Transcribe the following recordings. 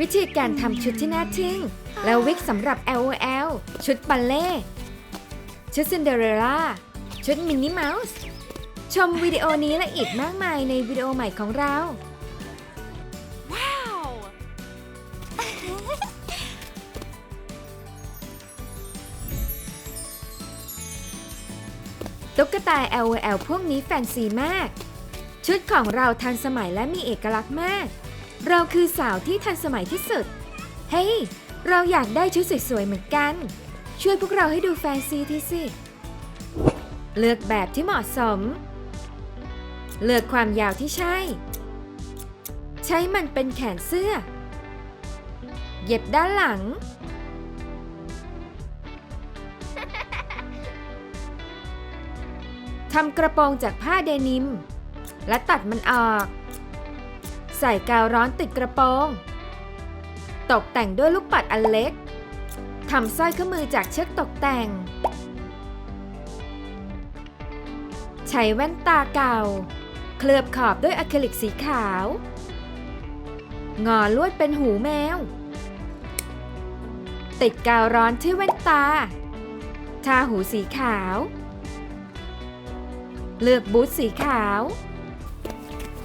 วิธีการทำชุดที่น่าทึ่ง แล้ววิกสำหรับ LOL ชุดบัลเล่ต์ชุดซินเดอเรลล่า ชุดมินนี่เมาส์ ชมวิดีโอนี้และอีกมากมายในวิดีโอใหม่ของเรา Wow! ตุ๊กตา LOL พวกนี้แฟนซีมาก ชุดของเราทันสมัยและมีเอกลักษณ์มาก เราคือสาวที่ทันสมัยที่สุด เฮ้ย เราอยากได้ชุดสวยๆเหมือนกัน ช่วยพวกเราให้ดูแฟนซีทีสิ เลือกแบบที่เหมาะสม เลือกความยาวที่ใช่ ใช้มันเป็นแขนเสื้อ เย็บด้านหลัง ทำกระโปรงจากผ้าเดนิม และตัดมันออก ใส่กาวร้อนติดกระโปรง ตกแต่งด้วยลูกปัดอันเล็ก ทำสร้อยข้อมือจากเชือกตกแต่ง ใช้แว่นตาเก่า เคลือบขอบด้วยอะคริลิกสีขาว งอลวดเป็นหูแมว ติดกาวร้อนที่แว่นตา ทาหูสีขาว เลือกบูทสีขาว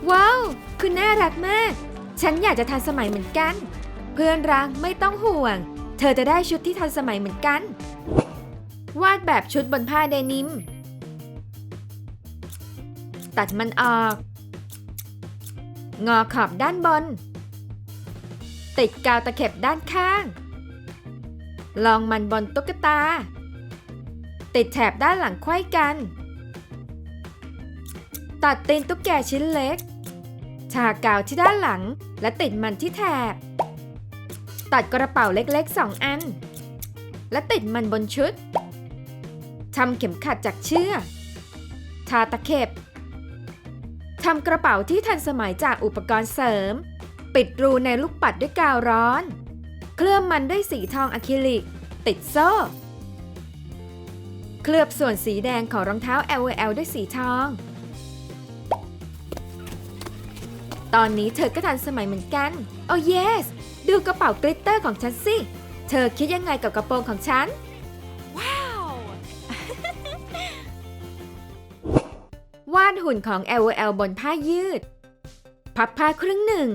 ว้าว คุณน่ารักมาก ฉันอยากจะทันสมัยเหมือนกัน เพื่อนรักไม่ต้องห่วง เธอจะได้ชุดที่ทันสมัยเหมือนกัน วาดแบบชุดบนผ้าเดนิม ตัดมันออก งอขอบด้านบน ติดกาวตะเข็บด้านข้าง ลองมันบนตุ๊กตา ติดแถบด้านหลังไขว้กัน ตัดตีนตุ๊กแกชิ้นเล็ก ทากาวที่ด้านหลัง และติดมันที่แถบ ตัดกระเป๋าเล็กๆ 2 อัน และติดมันบนชุด ทำเข็มขัดจากเชือกทาตะเข็บ ทำกระเป๋าที่ทันสมัยจากอุปกรณ์เสริม ปิดรูในลูกปัดด้วยกาวร้อน เคลือบมันด้วยสีทองอะคริลิก ติดโซ่ เคลือบส่วนสีแดงของรองเท้า LOL ด้วยสีทอง ตอนนี้เธอก็ทันสมัยเหมือนกัน โอ้ yes ดูกระเป๋ากลิตเตอร์ของฉันสิ เธอคิดยังไงกับกระโปรงของฉัน Wow! วาดหุ่นของ LOL บนผ้ายืด พับผ้าครึ่งหนึ่ง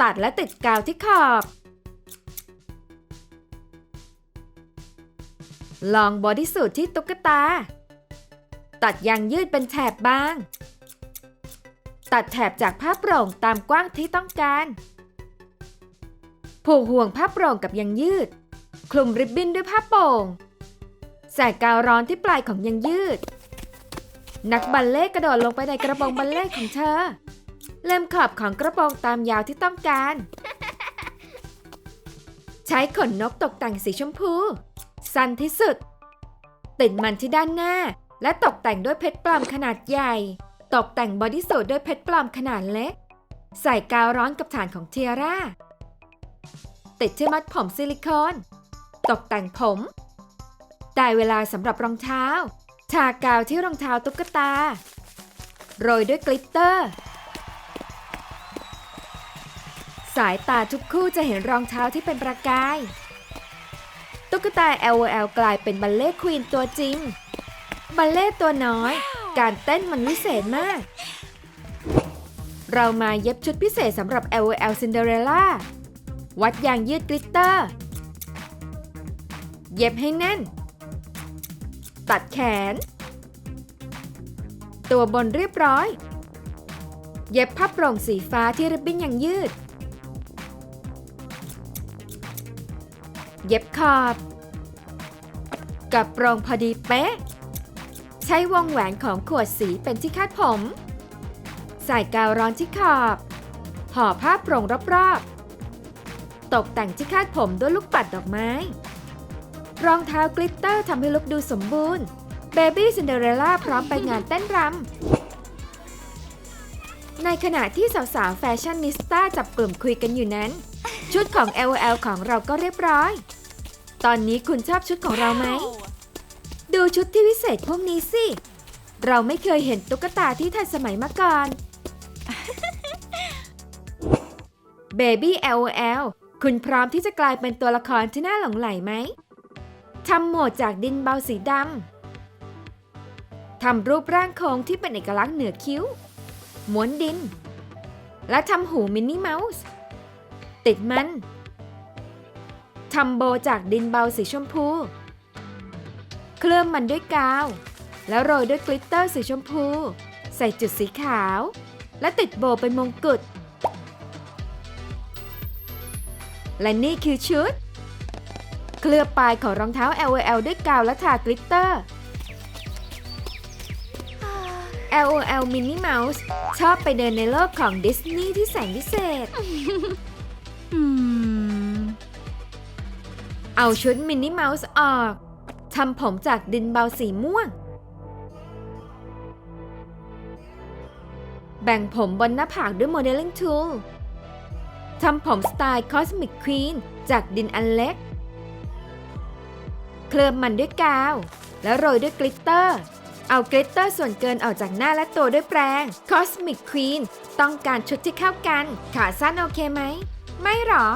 ตัดและติดกาวที่ขอบ ลองบอดี้สูทที่ตุ๊กตา ตัดยางยืดเป็นแถบบาง ตัดแถบจากผ้าโปร่งตามกว้างที่ต้องการ ผูกห่วงผ้าโปร่งกับยางยืด คลุมริบบิ้นด้วยผ้าโป่ง ใส่กาวร้อนที่ปลายของยางยืด นักบัลเล่กระโดดลงไปในกระโปรงบัลเล่ของเธอ เล็มขอบของกระโปรงตามยาวที่ต้องการ ใช้ขนนกตกแต่งสีชมพู สั้นที่สุด ติดมันที่ด้านหน้าและตกแต่งด้วยเพชรปลอมขนาดใหญ่ ตกแต่งบอดี้สูทด้วยเพชรปลอมขนาดเล็ก ใส่กาวร้อนกับฐานของเทียร่า ติดที่มัดผมซิลิโคน ตกแต่งผมได้เวลาสำหรับรองเท้า ทากาวที่รองเท้าตุ๊กตา โรยด้วยกลิตเตอร์ สายตาทุกคู่จะเห็นรองเท้าที่เป็นประกาย ตุ๊กตา LOL กลายเป็นบัลเล่ควีนตัวจริง บัลเล่ต์ตัวน้อย การเต้นมันวิเศษมาก เรามาเย็บชุดพิเศษสำหรับ LOL Cinderella วัดยางยืดกลิตเตอร์ เย็บให้แน่น ตัดแขน ตัวบนเรียบร้อย เย็บผ้าโปร่งสีฟ้าที่ริบบิ้นยางยืด เย็บขอบ กับโปรงพอดีเป๊ะ ช้วงแหวนของขวดสีเป็นที่คาดผม ใส่กาวร้อนที่ขอบ ห่อผ้าโปร่งรอบๆ ตกแต่งที่คาดผมด้วยลูกปัดดอกไม้ รองเท้ากลิตเตอร์ทำให้ลุกดูสมบูรณ์ เบบี้ซินเดอเรลล่าพร้อมไปงานเต้นรำ ในขณะที่สาวๆ แฟชั่นนิสต้าจับกลุ่มคุยกันอยู่นั้น ชุดของ LOL ของเราก็เรียบร้อย ตอนนี้คุณชอบชุดของเราไหม ดูชุดที่วิเศษพวกนี้สิ เราไม่เคยเห็นตุ๊กตาที่ทันสมัยมาก่อน Baby LOL คุณพร้อมที่จะกลายเป็นตัวละครที่น่าหลงใหลไหม ทำโหมดจากดินเบาสีดำ ทำรูปร่างโค้งที่เป็นเอกลักษณ์เหนือคิ้ว ม้วนดิน และทำหูมินนี่เมาส์ ติดมัน ทำโบจากดินเบาสีชมพู เคลือบมันด้วยกาว แล้วโรยด้วยกลิตเตอร์สีชมพู ใส่จุดสีขาว และติดโบเป็นมงกุฎ และนี่คือชุด เคลือบปลายของรองเท้า LOL ด้วยกาวและทากลิตเตอร์ LOL Minnie Mouse ชอบไปเดินในโลกของดิสนีย์ที่แสนพิเศษ Hmm. เอาชุดมินนี่เมาส์ออก ทำผมจากดินเบาสีม่วง แบ่งผมบนหน้าผากด้วยโมเดลลิ่งทูลทำผมสไตล์คอสมิกควีนจากดินอันเล็ก เคลือบมันด้วยกาว แล้วโรยด้วยกลิตเตอร์ เอากลิตเตอร์ส่วนเกินออกจากหน้าและตัวด้วยแปรงคอสมิกควีนต้องการชุดที่เข้ากัน ขาสั้นโอเคไหม ไม่หรอ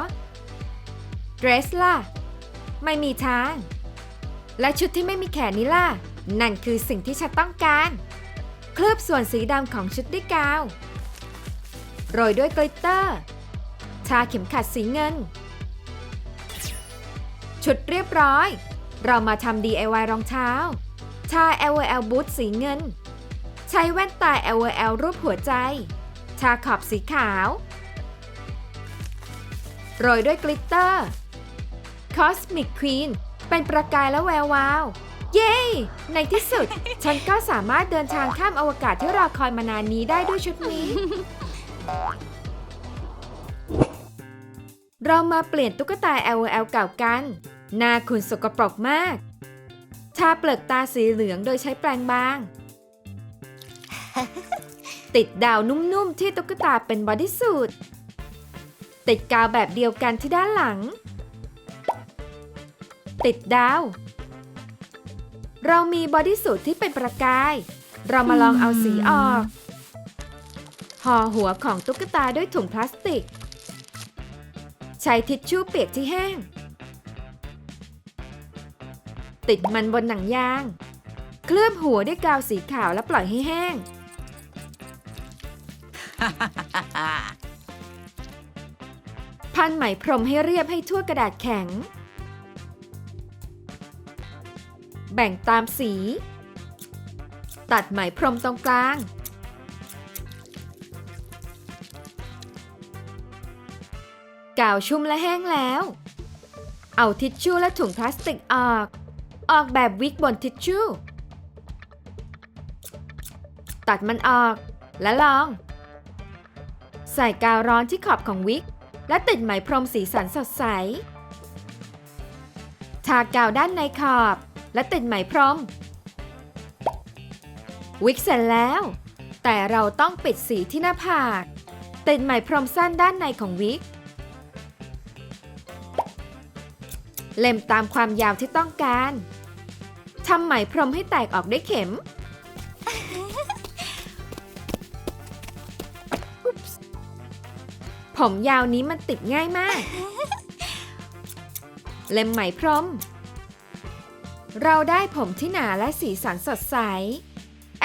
เดรสล่ะ ไม่มีทาง และชุดที่ไม่มีแขนนี้ล่ะ นั่นคือสิ่งที่ฉันต้องการ เคลือบส่วนสีดำของชุดด้วยกาว โรยด้วยกลิตเตอร์ทาเข็มขัดสีเงิน ชุดเรียบร้อย เรามาทำ DIY รองเท้าทา LOL boot สีเงิน ใช้แว่นตา LOL รูปหัวใจทาขอบสีขาว โรยด้วยกลิตเตอร์ Cosmic Queen เป็นประกายและแวววาว เย้ ในที่สุด ฉันก็สามารถเดินทางข้ามอวกาศที่รอคอยมานานนี้ได้ด้วยชุดนี้ เรามาเปลี่ยนตุ๊กตา LOL เก่ากัน หน้าคุณสกปรกมาก ทาเปลือกตาสีเหลืองโดยใช้แปรงบาง ติดดาวนุ่มๆที่ตุ๊กตาเป็นบอดี้สูทติดกาวแบบเดียวกันที่ด้านหลัง ติดดาว เรามีบอดี้สูทที่เป็นประกาย เรามาลองเอาสีออก ห่อหัวของตุ๊กตาด้วยถุงพลาสติก ใช้ทิชชู่เปียกที่แห้ง ติดมันบนหนังยาง เคลือบหัวด้วยกาวสีขาวและปล่อยให้แห้ง พันไหมพรมให้เรียบให้ทั่วกระดาษแข็ง แบ่งตามสี ตัดไหมพรมตรงกลาง กาวชุ่มและแห้งแล้ว เอาทิชชู่และถุงพลาสติกออก ออกแบบวิกบนทิชชู่ ตัดมันออกและลอง ใส่กาวร้อนที่ขอบของวิก และติดไหมพรมสีสันสดใส ทากาวด้านในขอบ และติดไหมพรม วิกเสร็จแล้ว แต่เราต้องปิดสีที่หน้าผาก ติดไหมพรมสั้นด้านในของวิก เล็มตามความยาวที่ต้องการ ทำไหมพรมให้แตกออกด้วยเข็ม ผมยาวนี้มันติดง่ายมาก เล็มไหมพรม เราได้ผมที่หนาและสีสันสดใส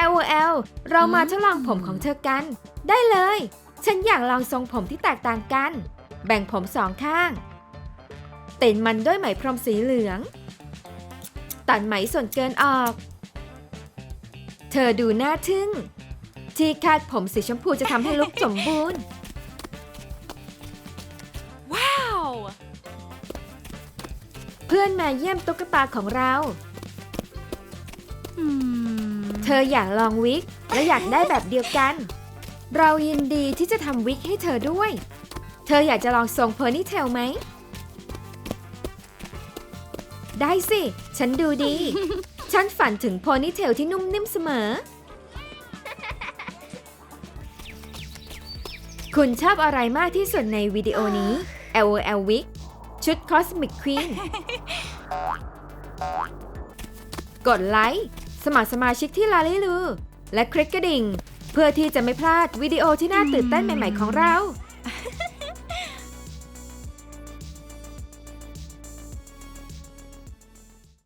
LOL เรามาทดลองผมของเธอกัน ได้เลย ฉันอยากลองทรงผมที่แตกต่างกัน แบ่งผมสองข้าง เติดมันด้วยไหมพรมสีเหลือง ตัดไหมส่วนเกินออก เธอดูน่าทึ่ง ที่คาดผมสีชมพูจะทำให้ลุกสมบูรณ์ พื่อนมาเยี่ยมตุ๊กตาของเรา Hmm. เธออยากลองวิก และอยากได้แบบเดียวกัน เรายินดีที่จะทำวิกให้เธอด้วย เธออยากจะลองทรงเพอร์นี่เทลไหม ได้สิ ฉันดูดี ฉันฝันถึงโพนี่เทลที่นุ่มนิ่มเสมอ คุณชอบอะไรมากที่สุดในวิดีโอนี้ LOL Wig ชุด Cosmic Queen กดไลค์ สมัครสมาชิกที่ลาลิลู และคลิกกระดิ่ง เพื่อที่จะไม่พลาดวิดีโอที่น่าตื่นเต้นใหม่ ๆ ของเรา